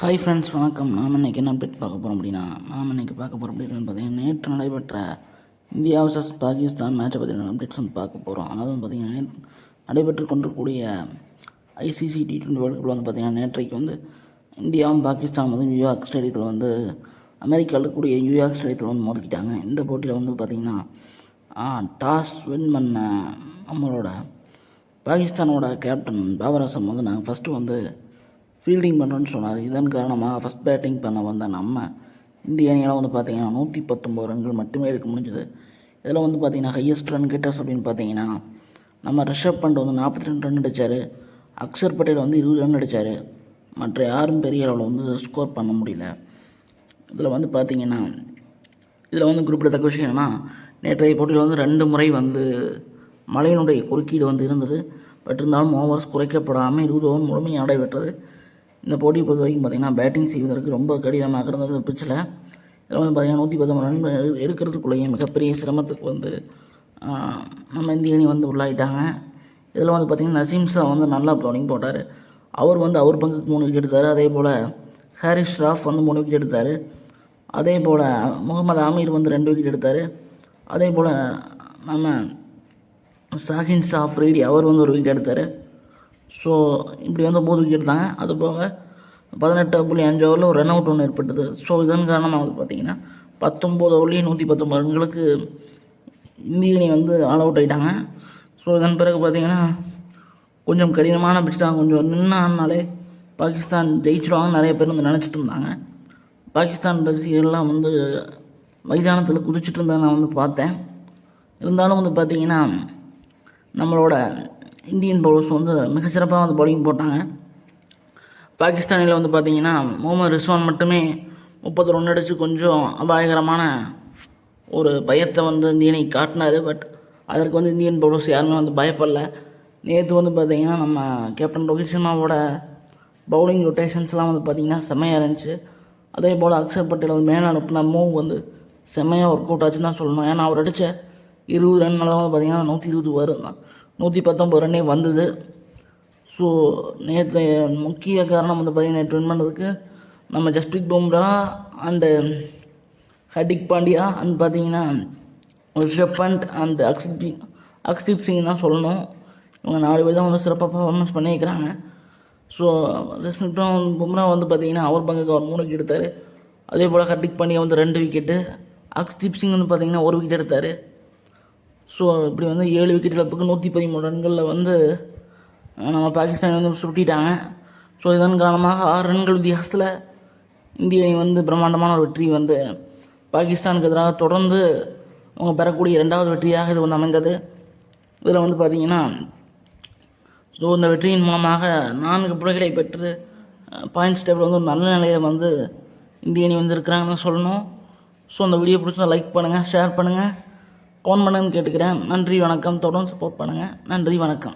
Hi friends வணக்கம். நாம் இன்றைக்கி என்ன அப்டேட் பார்க்க போகிறோம் அப்படின்னா நாம் இன்றைக்கி பார்க்க போகிற அப்டேட் பார்த்தீங்கன்னா நேற்று நடைபெற்ற இந்தியா வர்சஸ் பாகிஸ்தான் மேட்சை பற்றின அப்டேட்ஸ் வந்து பார்க்க போகிறோம் அதாவது பார்த்திங்கன்னா நேற்று நடைபெற்று கொண்டிருக்கக்கூடிய ஐசிசி டி டுவெண்ட்டி வேர்ல்டு கப்பில் வந்து பார்த்திங்கன்னா நேற்றைக்கு வந்து இந்தியாவும் பாகிஸ்தான் வந்து நியூயார்க் ஸ்டேடியத்தில் வந்து அமெரிக்காவில் இருக்கக்கூடிய நியூயார்க் ஸ்டேடியத்தில் வந்து மோதிக்கிட்டாங்க. இந்த போட்டியில் வந்து பார்த்திங்கன்னா டாஸ் வின் பண்ண நம்மளோட பாகிஸ்தானோட கேப்டன் பாபர் அசம் வந்து நாங்கள் ஃபஸ்ட்டு வந்து ஃபீல்டிங் பண்ணுறோன்னு சொன்னார். இதன் காரணமாக ஃபஸ்ட் பேட்டிங் பண்ண வந்த நம்ம இந்திய அணியெல்லாம் வந்து பார்த்திங்கன்னா நூற்றி பத்தொம்போது ரன்கள் மட்டுமே எடுக்க முடிஞ்சது. இதில் வந்து பார்த்திங்கன்னா ஹையஸ்ட் ரன் கெட்டர்ஸ் அப்படின்னு பார்த்தீங்கன்னா நம்ம ரிஷப் பண்ட் வந்து நாற்பத்தி ரெண்டு ரன் அடித்தார் அக்ஷர் பட்டேல் வந்து இருபது ரன் அடித்தார் மற்ற யாரும் பெரிய அளவில் வந்து ஸ்கோர் பண்ண முடியல. இதில் வந்து பார்த்திங்கன்னா இதில் வந்து குறிப்பிடத்தக்க விஷயம் என்னன்னா நேற்றைய போட்டியில் வந்து ரெண்டு முறை வந்து மழையினுடைய குறுக்கீடு வந்து இருந்தது. பட் இருந்தாலும் ஓவர்ஸ் குறைக்கப்படாமல் இருபது ஓவர் முழுமையாக நடைபெற்றது. இந்த போட்டியை பொறுத்த வரைக்கும் பார்த்திங்கன்னா பேட்டிங் செய்வதற்கு ரொம்ப கடினமாக இருந்தது பிச்சில் இதில் வந்து பார்த்திங்கன்னா நூற்றி பத்தொம்பது ரன் எடுக்கிறதுக்குள்ளேயே மிகப்பெரிய சிரமத்துக்கு வந்து நம்ம இந்திய அணி வந்து உள்ளாயிட்டாங்க. இதில் வந்து பார்த்திங்கன்னா நசீம் ஷா வந்து நல்லா பவுலிங் போட்டார். அவர் வந்து அவர் பங்குக்கு மூணு விக்கெட் எடுத்தார். அதே போல் ஹாரிஸ் ஷ்ராஃப் வந்து மூணு விக்கெட் எடுத்தார். அதே போல் முகமது ஆமீர் வந்து ரெண்டு விக்கெட் எடுத்தார். அதே போல் நம்ம சாஹின் ஷா ரீடி அவர் வந்து ஒரு விக்கெட் எடுத்தார். ஸோ இப்படி வந்து ஒம்பது எடுத்தாங்க அது போக பதினெட்டு புள்ளி அஞ்சு ஓவரில் ஒரு ரன் அவுட் ஒன்று ஏற்பட்டது. ஸோ இதன் காரணமாக வந்து பார்த்தீங்கன்னா பத்தொம்போது ஓவர்லேயும் நூற்றி பத்தொம்பது ரன்களுக்கு இந்திய அணி வந்து ஆல் அவுட் ஆகிட்டாங்க ஸோ இதன் பிறகு பார்த்தீங்கன்னா கொஞ்சம் கடினமான பிட்ச் தான். கொஞ்சம் நின்னாலே பாகிஸ்தான் ஜெயிச்சிடுவாங்கன்னு நிறைய பேர் வந்து நினச்சிட்டு இருந்தாங்க. பாகிஸ்தான் ரசிகர்கள்லாம் வந்து மைதானத்தில் குதிச்சுட்டு இருந்தா நான் வந்து பார்த்தேன். இருந்தாலும் வந்து பார்த்திங்கன்னா நம்மளோட இந்தியன் பவுலர்ஸ் வந்து மிக சிறப்பாக வந்து பவுலிங் போட்டாங்க. பாகிஸ்தானில் வந்து பார்த்தீங்கன்னா முகமது ரிஸ்வான் மட்டுமே முப்பது ரன் அடித்து கொஞ்சம் அபாயகரமான ஒரு பயத்தை வந்து இந்தியனை காட்டினார். பட் அதற்கு வந்து இந்தியன் பவுலர்ஸ் யாருமே வந்து பயப்படல. நேற்று வந்து பார்த்தீங்கன்னா நம்ம கேப்டன் ரோஹித் சர்மாவோட பவுலிங் ரொட்டேஷன்ஸ்லாம் வந்து பார்த்திங்கன்னா செம்மையாக இருந்துச்சு. அதே போல் அக்ஷர் பட்டேல் வந்து மேலே அனுப்பின மூவ் வந்து செம்மையாக ஒர்க் அவுட் ஆச்சுன்னு தான் சொல்லணும். ஏன்னா அவர் அடித்த இருபது ரன்னால் வந்து பார்த்தீங்கன்னா நூற்றி இருபது வரும் நூற்றி பத்தொம்பது ரன்னே வந்தது. ஸோ நேற்று முக்கிய காரணம் வந்து பார்த்தீங்கன்னா ட்வின் பண்ணுறதுக்கு நம்ம ஜஸ்பிரீத் பும்ரா அண்டு ஹர்திக் பாண்டியா அண்ட் பார்த்தீங்கன்னா ரிஷப் பண்ட் அண்ட் அக்ஷிப் சிங் அக்ஷிப் சிங் தான் சொல்லணும். இவங்க நாலு பேர் தான் வந்து சிறப்பாக பர்ஃபார்மன்ஸ் பண்ணியிருக்கிறாங்க. ஸோ ஜஸ்மித் பும்ரா வந்து பார்த்தீங்கன்னா அவர் பங்குக்கு அவர் மூணு விக்கெட் எடுத்தார். அதே போல் ஹர்திக் பாண்டியா வந்து ரெண்டு விக்கெட்டு அக்ஷிப் சிங் வந்து பார்த்தீங்கன்னா ஒரு விக்கெட் எடுத்தார். ஸோ இப்படி வந்து ஏழு விக்கெட் இழப்புக்கு நூற்றி பதிமூணு ரன்களில் வந்து நம்ம பாகிஸ்தான் வந்து சுட்டிட்டாங்க ஸோ இதன் காரணமாக ஆறு ரன்கள் வித்தியாசத்தில் இந்திய அணி வந்து பிரம்மாண்டமான ஒரு வெற்றி வந்து பாகிஸ்தானுக்கு எதிராக தொடர்ந்து அவங்க பெறக்கூடிய இரண்டாவது வெற்றியாக இது வந்து அமைந்தது. இதில் வந்து பார்த்திங்கன்னா ஸோ இந்த வெற்றியின் மூலமாக நான்கு புள்ளிகளை பெற்று பாயிண்ட்ஸ் டேபிள் வந்து ஒரு நல்ல நிலையை வந்து இந்திய அணி வந்து இருக்கிறாங்கன்னு சொல்லணும். ஸோ அந்த வீடியோ பிடிச்சா லைக் பண்ணுங்கள் ஷேர் பண்ணுங்கள் ஃபோன் பண்ணுங்கன்னு கேட்டுக்கிறேன். நன்றி வணக்கம். தொடர்ந்து சப்போர்ட் பண்ணுங்கள் நன்றி வணக்கம்.